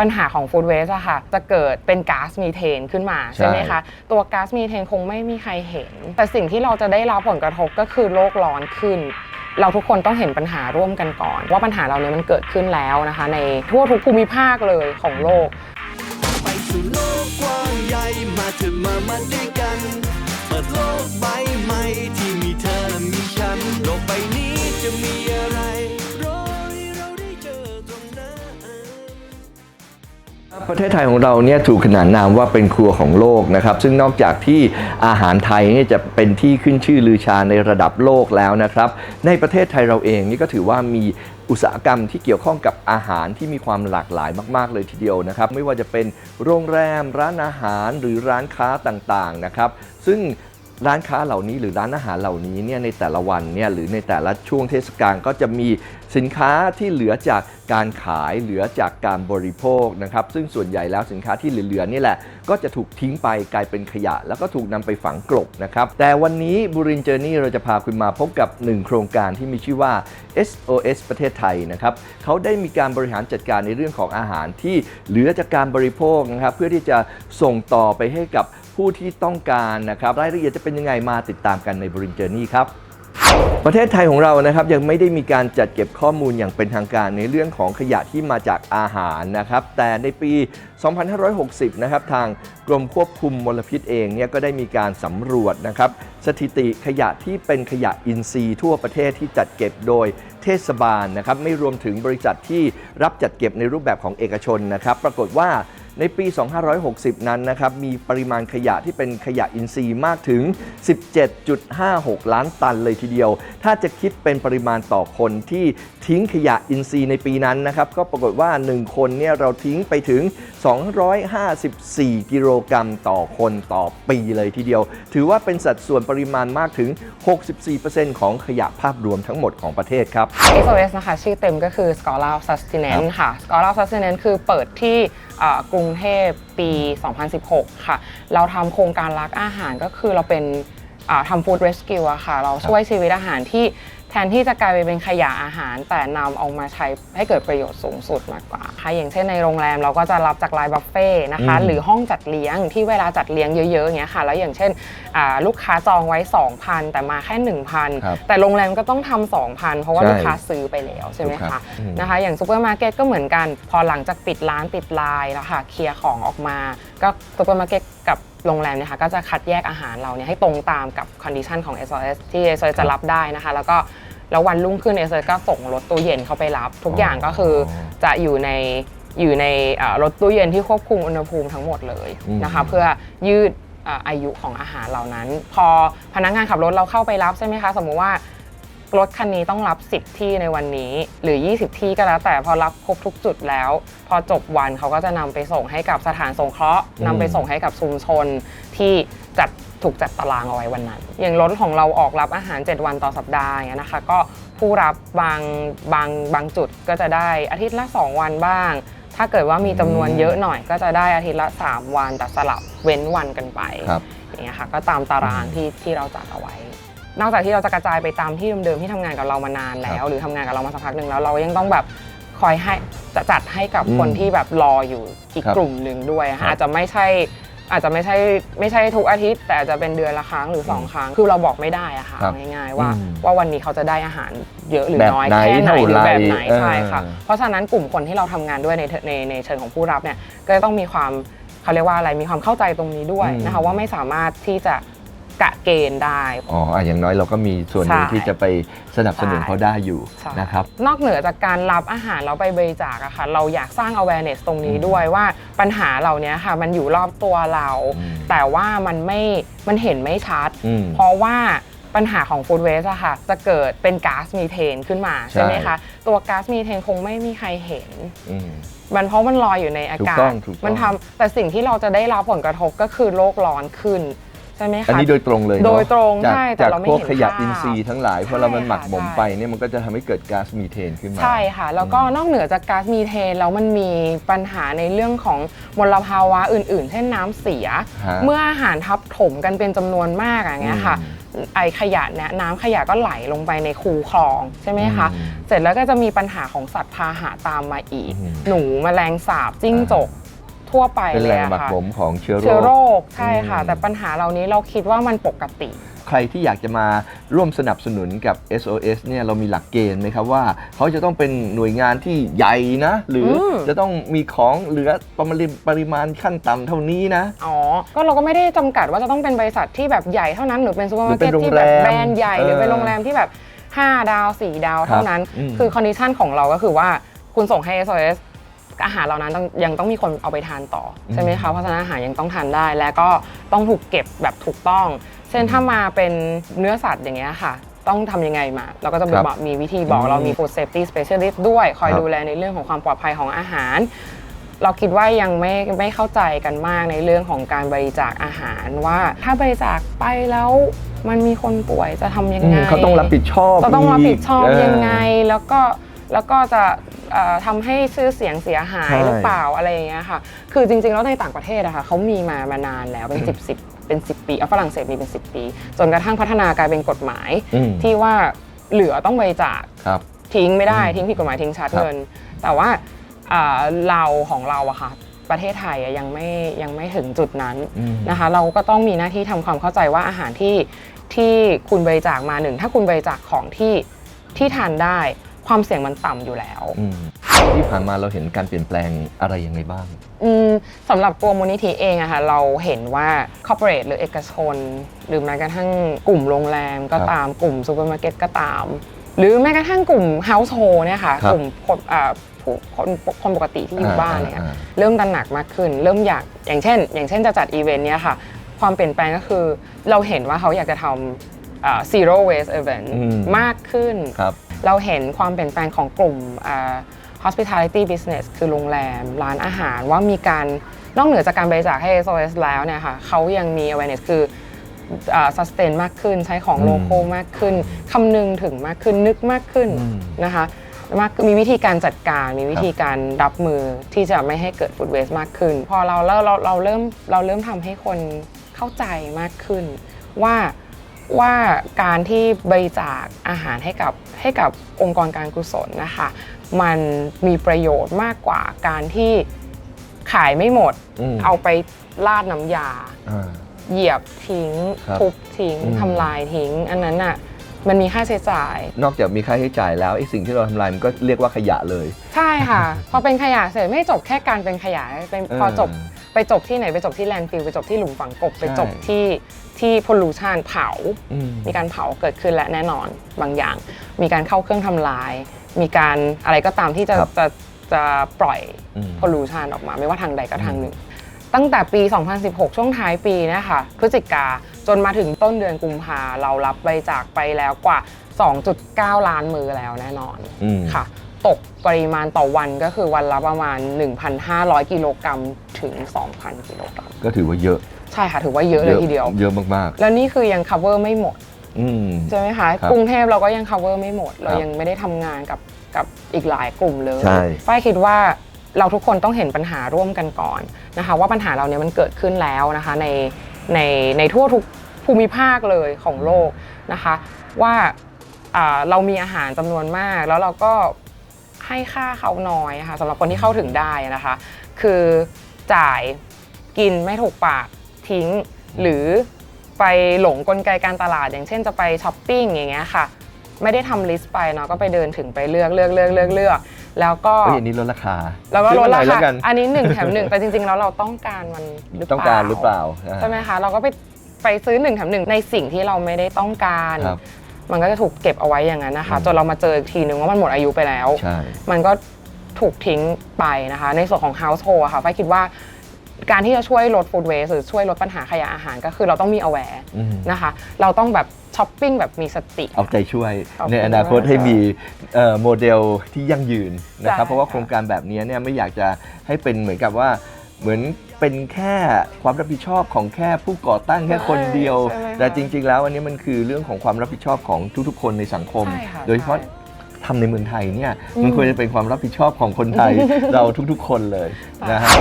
ปัญหาของฟู้ดเวสอะค่ะ จะเกิดเป็นก๊าซมีเทนขึ้นมาใช่ใช่ไหมคะ ตัวก๊าซมีเทนคงไม่มีใครเห็น แต่สิ่งที่เราจะได้รับผลกระทบก็คือโลกร้อนขึ้น เราทุกคนต้องเห็นปัญหาร่วมกันก่อน ว่าปัญหาเราเนี้มันเกิดขึ้นแล้วนะคะ ในทั่วทุกภูมิภาคเลยของโลก ไปสู่โลกกว้างใหญ่มาเถอะมามาด้วยกันเปิดโลกใบใหม่ที่มีเธอและมีฉันโลกใบนี้จะมีอะไร ประเทศไทยของเราเนี่ยถูกขนานนามว่าเป็นครัวของโลกนะครับ ซึ่งนอกจากที่อาหารไทยเนี่ยจะเป็นที่ขึ้นชื่อลือชาในระดับโลกแล้วนะครับ ในประเทศไทยเราเองนี่ก็ถือว่ามีอุตสาหกรรมที่เกี่ยวข้องกับอาหารที่มีความหลากหลายมาก ๆ เลยทีเดียวนะครับ ไม่ว่าจะเป็นโรงแรม ร้านอาหารหรือร้านค้าต่าง ๆ นะครับ ซึ่ง ร้านค้าเหล่านี้หรือร้านอาหารเหล่านี้เนี่ยในแต่ละวันเนี่ยหรือในแต่ละช่วงเทศกาลก็จะมีสินค้าที่เหลือจากการขายเหลือจากการบริโภคนะครับ ซึ่งส่วนใหญ่แล้วสินค้าที่เหลือๆนี่แหละ ก็จะถูกทิ้งไปกลายเป็นขยะ แล้วก็ถูกนำไปฝังกลบนะครับ แต่วันนี้บุรินเจอร์นี่เราจะพาคุณมาพบกับหนึ่งโครงการที่มีชื่อว่า SOS ประเทศไทยนะครับเขาได้มีการบริหารจัดการในเรื่องของอาหารที่เหลือจากการบริโภคนะครับเพื่อที่จะส่งต่อไปให้กับ ผู้ที่ต้องการนะครับรายละเอียดจะเป็นยังไงมาติดตามกันในบริ n เจอร์นี่ครับประเทศไทยของเรานะครับยังไม่ได้มีการจัดเก็บข้อมูลอย่างเป็นทางการในเรื่องของขยะที่มาจากอาหารนะครับแต่ในปี 2560 นะครับทางกรมควบคุมมลพิษเองเนี่ยก็ได้มีการสำรวจนะครับสถิติขยะที่เป็นขยะอินทรีย์ทั่วประเทศที่จัดเก็บโดยเทศบาลนะครับไม่รวมถึงบริษัทที่รับจัดเก็บในรูปแบบของเอกชนนะครับ ปรากฏว่า ในปี 2560 นั้นนะครับมีปริมาณขยะที่เป็นขยะอินทรีย์มากถึง 17.56 ล้านตันเลยทีเดียว ถ้าจะคิดเป็นปริมาณต่อคนที่ทิ้งขยะอินทรีย์ในปีนั้นนะครับก็ปรากฏว่า 1 คนเนี่ยเราทิ้งไปถึง 254 กิโลกรัมต่อคนต่อปีเลยทีเดียว ถือว่าเป็นสัดส่วนปริมาณมากถึง 64%ของขยะภาพรวมทั้งหมดของประเทศครับ SOS นะคะชื่อเต็มก็คือ Scholar Sustenance ค่ะ Scholar Sustenance คือเปิดที่เอ่อกรุงเทพปี 2016 ค่ะ เราทำโครงการรักอาหารก็คือเราเป็นอ่าทำ Food Rescue อะค่ะ เราช่วยชีวิตอาหารที่ แทนที่จะกลายไปเป็นขยะอาหาร แต่นำเอามาใช้ให้เกิดประโยชน์สูงสุดมากกว่าค่ะอย่างเช่นในโรงแรมเราก็จะรับจากไลน์บัฟเฟ่นะคะอืมหรือห้องจัดเลี้ยงที่เวลาจัดเลี้ยงเยอะๆอย่างเงี้ยค่ะ แล้วอย่างเช่นอ่าลูกค้าจองไว้ 2,000 แต่มาแค่ครับ1,000 แต่โรงแรมก็ต้องทำ2,000 เพราะว่าใช่ลูกค้าซื้อไปแล้วใช่ไหมครัคะบอืมนะคะอย่างซูเปอร์มาร์เก็ตก็เหมือนกัน พอหลังจากปิดร้านปิดไลน์แล้วค่ะเคลียร์ของออกมา ก็ซูเปอร์มาร์เก็ตกับ โรงแรมเนี่ยค่ะก็จะคัดแยกอาหารเราเนี่ยให้ตรงตามกับคอนดิชันของ SOS ที่ SOS จะรับได้นะคะ แล้วก็แล้ววันรุ่งขึ้น SOS ก็ส่งรถตู้เย็นเข้าไปรับ ทุกอย่างก็คือจะอยู่ในอยู่ในเอ่อรถตู้เย็นที่ควบคุมอุณหภูมิทั้งหมดเลยนะคะ เพื่อยืดเอ่ออายุของอาหารเหล่านั้น พอพนักงานขับรถเราเข้าไปรับใช่ไหมคะ สมมุติว่า รถคันนี้ต้องรับ 10 ที่ในวันนี้ หรือ 20 ที่ก็แล้ว แต่พอรับครบทุกจุดแล้ว พอจบวันเขาก็จะนำไปส่งให้กับสถานสงเคราะห์อืมนำไปส่งให้กับชุมชนที่จัดถูกจัดตารางเอาไว้วันนั้น อย่างรถของเราออกรับอาหาร 7 วันต่อสัปดาห์อย่างเงี้ยนะคะ ก็ผู้รับบางบางบางจุดก็จะได้อาทิตย์ละ 2 วันบ้าง ถ้าเกิดว่ามีจำนวนเยอะหน่อย ก็จะได้อาทิตย์ละ 3 วันแต่สลับเว้นวันกันไปครับ อย่างเงี้ยค่ะก็ตามตารางที่ที่เราจัดเอาไว้ นอกจากที่เราจะกระจายไปตามที่เดิมๆที่ทำงานกับเรามานานแล้ครัวบหรือทำงานกับเรามาสักพักหนึ่งแล้วเรายังต้องแบบคอยให้จะจัดให้กับอืมคนที่แบบรออยู่อีกครับกลุ่มหนึ่งด้วยครัค่ะบอาจจะไม่ใช่ อาจจะไม่ใช่ไม่ใช่ทุกอาทิตย์ แต่อาจจะเป็นเดือนละครั้งหรือสองครั้ง คือเราบอกไม่ได้อะค่ะครับง่ายๆว่า อืมว่าวันนี้เขาจะได้อาหารเยอะหรือแบบน้อยไหนแค่ไหนหรือเท่าไหร่แบบไหนเออใช่ค่ะเพราะฉะนั้นกลุ่มคนที่เราทำงานด้วยในเทในในเชิงของผู้รับเนี่ยก็จะต้องมีความ เขาเรียกว่าอะไรมีความเข้าใจตรงนี้ด้วยอืมนะคะว่าไม่สามารถที่จะ กะเกณฑ์ได้ อ๋ออะอย่างน้อยเราก็มีส่วนหนึ่งใช่ที่จะไปสนับสนุนใช่เขาได้อยู่ใช่ นะครับ นอกเหนือจากการรับอาหารเราไปบริจาคอะค่ะ เราอยากสร้าง awareness ตรงนี้ด้วยว่าปัญหาเหล่านี้ค่ะ มันอยู่รอบตัวเรา อืม แต่ว่ามันไม่มันเห็นไม่ชัด อืม เพราะว่าปัญหาของ food waste อะค่ะ จะเกิดเป็นก๊าซมีเทนขึ้นมาใช่ ใช่ไหมคะ ตัวก๊าซมีเทนคงไม่มีใครเห็น อืม มันเพราะมันลอยอยู่ในอาถูกกาต้อศงถูกต้อง มันทำแต่สิ่งที่เราจะได้รับผลกระทบก็คือโลกร้อนขึ้นใช่ไหมคะอันนี้โดยตรงเลยเนอะโดยตรงจากใช่แต่จากเราไม่พวกเห็นขยะภาพอินทรีย์ทั้งหลายพอใช่เรามันหมักค่ะหมมใช่ไปเนี่ยมันก็จะทำให้เกิดก๊าซมีเทนขึ้นมา ใช่ค่ะ แล้วก็นอกเหนือจากก๊าซมีเทนแล้วมันมีปัญหาในเรื่องของมลภาวะอื่น ๆ เช่นน้ำเสีย ฮะเมื่ออาหารทับถมกันเป็นจำนวนมากอย่างเงี้ยค่ะ อืมไอขยะเนี่ยน้ำขยะก็ไหลลงไปในคูคลองใช่ไหมคะ อืมเสร็จแล้วก็จะมีปัญหาของสัตว์พาหะตามมาอีก อืมหนูแมลงสาบจิ้งจก ทั่วไปเป็นเลแหยล่งอะหมักค่ะหมมของเชื้อโรเชื้อโรค คใช่ค่ะ อืม แต่ปัญหาเหล่านี้เราคิดว่ามันปกติ ใครที่อยากจะมาร่วมสนับสนุนกับ SOS เนี่ยเรามีหลักเกณฑ์ไหมครับว่า เขาจะต้องเป็นหน่วยงานที่ใหญ่นะ หรืออมจะต้องมีของเหลือประมาณปริมาณขั้นต่ำเท่านี้นะ อ๋อ ก็เราก็ไม่ได้จำกัดว่าจะต้องเป็นบริษัทที่แบบใหญ่เท่านั้น หรือเป็นซูเปอร์มาร์หรือเป็เก็ตนโรงที่แบบแรมแบรนด์ใหญ่ หรือเป็นเออโรงแรมที่แบบ 5 ดาว 4 ดาวเท่านั้นอืมคือคอนดิชันของเราก็คือว่าคุณส่งให้ SOS อาหารเหล่านั้นต้องยังต้องมีคนเอาไปทานต่ออมใช่ไหมคะเพราะฉะนั้นอาหารยังต้องทานได้ และก็ต้องถูกเก็บแบบถูกต้อง เช่นถ้ามาเป็นเนื้อสัตว์อย่างเงี้ยค่ะ ต้องทำยังไงมา เราก็จะมีครับบอกมีวิธีบอกอืมเรามี food safety specialist ด้วยคอยครับดูแลในเรื่องของความปลอดภัยของอาหาร เราคิดว่ายังไม่ไม่เข้าใจกันมากในเรื่องของการบริจาคอาหารว่าถ้าบริจาคไปแล้วมันมีคนป่วยจะทำยังอืไงมเขาต้องรับผิดชอบเราต้องรับผิดชอบกยังไงเอแล้วก็แล้วก็จะ เอ่อทำให้ชื่อเสียงเสียหายใช่ หรือเปล่าอะไรอย่างเงี้ยค่ะ คือจริงๆแล้วในต่างประเทศอะค่ะเขามีมามานานแล้วเป็น 10 10 เป็น 10 ปีเอาฝรั่งเศสมีเป็น 10 ปี จนกระทั่งพัฒนากลายเป็นกฎหมาย อืม ที่ว่าเหลือต้องบริจาค ครับ ทิ้งไม่ได้อืมทิ้งผิดกฎหมายทิ้งชาร์จครับ เงิน แต่ว่าอ่าเราของเราอะค่ะ ประเทศไทยอะยังไม่ยังไม่ถึงจุดนั้นอืม นะคะ เราก็ต้องมีหน้าที่ทำความเข้าใจว่าอาหารที่ที่คุณบริจาคมาหนึ่งถ้าคุณบริจาคของที่ที่ทานได้ ความเสี่ยงมันต่ำอยู่แล้ว อืมที่ผ่านมาเราเห็นการเปลี่ยนแปลงอะไรยังไงบ้าง อืมสำหรับตัวมูลนิธิเองอะค่ะเราเห็นว่า corporate หรือเอกชน หรือแม้กระทั่งกลุ่มโรงแรมก็ครับตามกลุ่มซูเปอร์มาร์เก็ตก็ตาม หรือแม้กระทั่งกลุ่ม household เนี่ยค่ะครับ กลุ่มคนอ่าผู้คนคนปกติที่อยู่บ้านเนี่ย อ่า เริ่มตระหนักมากขึ้น เริ่มอยากอย่างเช่น อย่างเช่นจะจัดอีเวนต์เนี้ยค่ะ ความเปลี่ยนแปลงก็คือเราเห็นว่าเขาอยากจะทำอ่า zero waste event อืม มากขึ้น ครับ เราเห็นความเปลี่ยนแปลงของกลุ่มอ่า hospitality business คือโรงแรม ร้านอาหารว่ามีการนอกเหนือจากการบริจาคให้ SOS แล้วเนี่ยค่ะเขายังมี awareness คืออ่า sustain มากขึ้นใช้ของอืมโลโก้มากขึ้นคำนึงถึงมากขึ้นนึกมากขึ้นอืมนะคะมากมีวิธีการจัดการมีวิธีการรับมือที่จะไม่ให้เกิด food waste มากขึ้น พอเราเราเราเราเริ่มเราเริ่มทำให้คนเข้าใจมากขึ้น ว่า ว่าการที่บริจาคอาหารให้กับให้กับองค์กรการกุศลนะคะ มันมีประโยชน์มากกว่าการที่ขายไม่หมด อืม เอาไปราดน้ำยา อ่า เหยียบทิ้ง ครับทุบทิ้งอืม ทำลายทิ้ง อันนั้นอะมันมีค่าใช้จ่าย นอกจากมีค่าใช้จ่ายแล้วไอ้สิ่งที่เราทำลายมันก็เรียกว่าขยะเลย ใช่ค่ะ พอเป็นขยะเสร็จไม่จบแค่การเป็นขยะเป็นพอจบ เออ ไปจบที่ไหนไปจบที่แลนด์ฟิลไปจบที่หลุมฝังกบไปใช่จบที่ที่พลูชันเผาอืมมีการเผาเกิดขึ้นและแน่นอนบางอย่าง มีการเข้าเครื่องทำลาย มีการอะไรก็ตามที่จะครับจะจะปล่อยอืมพลูชันออกมา ไม่ว่าทางใดก็ทางหนึ่ง ตั้งแต่ปี 2016 ช่วงท้ายปีเนะคะพฤศจิกาจนมาถึงต้นเดือนกุมภาเรารับบริจาคไปแล้วกว่า 2.9 ล้านมือแล้วแน่นอนอืมค่ะ ตกปริมาณต่อวันก็คือวันละประมาณ 1,500 กิโลกรัมถึง 2,000 กิโลกรัม ก็ถือว่าเยอะ ใช่ค่ะ ถือว่าเยอะเลยทีเดียว เยอะมากแล้วนี่คือยัง cover ไม่หมดๆอืมใช่ไหมคะครับกรุงเทพเราก็ยัง cover ไม่หมด เราครับยังไม่ได้ทำงานกับกับอีกหลายกลุ่มเลยใช่ฝ้ายคิดว่าเราทุกคนต้องเห็นปัญหาร่วมกันก่อนนะคะ ว่าปัญหาเราเนี้ยมันเกิดขึ้นแล้วนะคะในในในทั่วทุกภูมิภาคเลยของโลกนะคะ ว่าอ่าเรามีอาหารจำนวนมากแล้วเราก็ ให้ค่าเขาน้อยนะคะสำหรับคนที่เข้าถึงได้นะคะ คือจ่ายกินไม่ถูกปากทิ้ง หรือไปหลงกลไกการตลาด อย่างเช่นจะไปช้อปปิ้งอย่างเงี้ยค่ะ ไม่ได้ทำลิสต์ไปเนาะก็ไปเดินถึงไปเลือกเลือกเลือกเลือกเลือกแล้วก็เฮ้ยอันนี้ลดราคาแล้วก็ลดราซื้อมหน่อยแล้คาวกันอันนี้หนึ่งแถมหนึ่งแต่จริงๆแล้วเราต้องการมันหรือเปล่า ต้องการหรือเปล่าอ่าใช่ไหมคะเราก็ไปไปซื้อหนึ่งแถมหนึ่งในสิ่งที่เราไม่ได้ต้องการ ครับ มันก็จะถูกเก็บเอาไว้อย่างนั้นนะคะอืมจนเรามาเจออีกทีนึงว่ามันหมดอายุไปแล้ว ใช่ มันก็ถูกทิ้งไปนะคะ ในส่วนของ household อะค่ะฝ้ายคิดว่าการที่จะช่วยลด food waste หรือช่วยลดปัญหาขยะอาหารก็คือเราต้องมี aware อืม นะคะ เราต้องแบบช้อปปิ้งแบบมีสติ เอาใจช่วยขอบคุณในอนาคตมากให้มีเอ่อโมเดลที่ยั่งยืนนะครับ ใช่เพราะว่าค่ะโครงการแบบนี้เนี่ยไม่อยากจะให้เป็นเหมือนกับว่าเหมือน เป็นแค่ความรับผิดชอบของแค่ผู้ก่อตั้งแค่คนเดียว ใช่ไหมคะแต่จริง ๆ แล้วอันนี้มันคือเรื่องของความรับผิดชอบของทุกๆ คนในสังคม ใช่ค่ะโดยเฉพาะทำในเมืองไทยเนี่ยอืมมันควรจะเป็นความรับผิดชอบของคนไทย เราทุกๆ คนเลยนะฮะใ